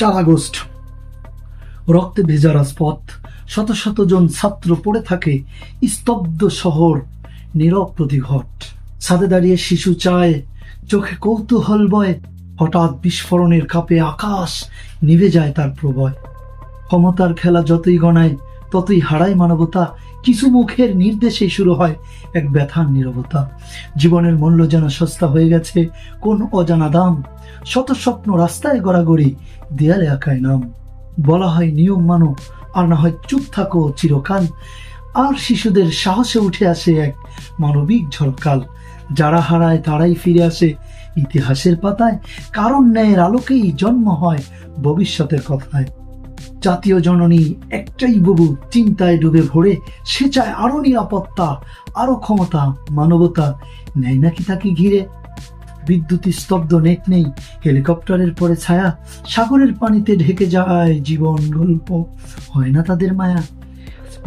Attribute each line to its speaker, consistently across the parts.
Speaker 1: চার আগস্ট। রক্তে ভেজা রাজপথ, শত শত জন ছাত্র পড়ে থাকে স্তব্ধ শহর, নীরব প্রতিঘট ছাদে দাঁড়িয়ে শিশু চায়, চোখে কৌতূহল বয়। হঠাৎ বিস্ফোরণের কাপে আকাশ নিভে যায় তার প্রবয়। ক্ষমতার খেলা যতই গণায় ততই হারায় মানবতা, কিছু মুখের নির্দেশে শুরু হয় এক ব্যথার নিরবতা। জীবনের মূল্য যেন সস্তা হয়ে গেছে, কোন অজানা দাম। শত স্বপ্ন রাস্তায় গড়াগড়ি, দেয়ালে আঁকায় নাম। বলা হয় নিয়ম মানো, আর না হয় চুপ থাকো চিরকাল। আর শিশুদের সাহসে উঠে আসে এক মানবিক ঝলকাল যারা হারায় তারাই ফিরে আসে ইতিহাসের পাতায়, কারণ ন্যায়ের আলোকেই জন্ম হয় ভবিষ্যতের কথায়। জাতীয় জননী একটাই বুবু চিন্তায় ডুবে ভরে সে চায় আরও নিরাপত্তা, আরও ক্ষমতা, মানবতা। নেয় নাকি তাকে ঘিরে? বিদ্যুৎ স্তব্ধ নেট নেই, হেলিকপ্টারের পরে ছায়া, সাগরের পানিতে ঢেকে যায় জীবন গল্প। হয় না তাদের মায়া?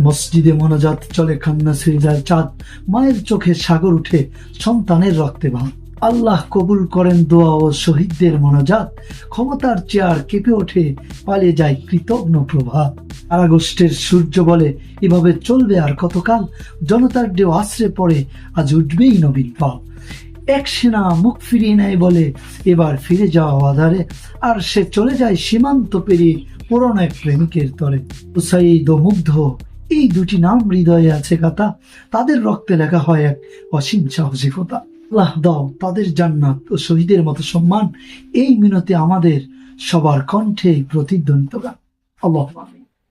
Speaker 1: মসজিদে মনোজাত চলে খান্না সিরিজার চাঁদ, মায়ের চোখে সাগর উঠে সন্তানের রক্তে ভাঙ আল্লাহ কবুল করেন দোয়া ও শহীদদের মনোজাত। ক্ষমতার চেয়ার কেঁপে ওঠে, পালিয়ে যায় কৃতজ্ঞ প্রভাত আর আগস্টের সূর্য বলে, এভাবে চলবে আর কতকাল? জনতার ঢেউ আশ্রে পড়ে, আজ উঠবেই নবীন পাল এক সেনা মুখ ফিরিয়ে নেয় বলে, এবার ফিরে যাওয়া আধারে আর সে চলে যায় সীমান্ত পেরিয়ে পুরনো এক প্রেমিকের তরে। উসাইদ ও মুগ্ধ, এই দুটি নাম হৃদয়ে আছে কথা তাদের রক্তে লেখা হয় এক অসীম সাহসিকতা। আল্লাহ দাও তাদের জান্নাত ও শহীদের মতো সম্মান, এই মিনতি আমাদের সবার কণ্ঠে প্রতিদ্বন্দ্বিতা আল্লাহ।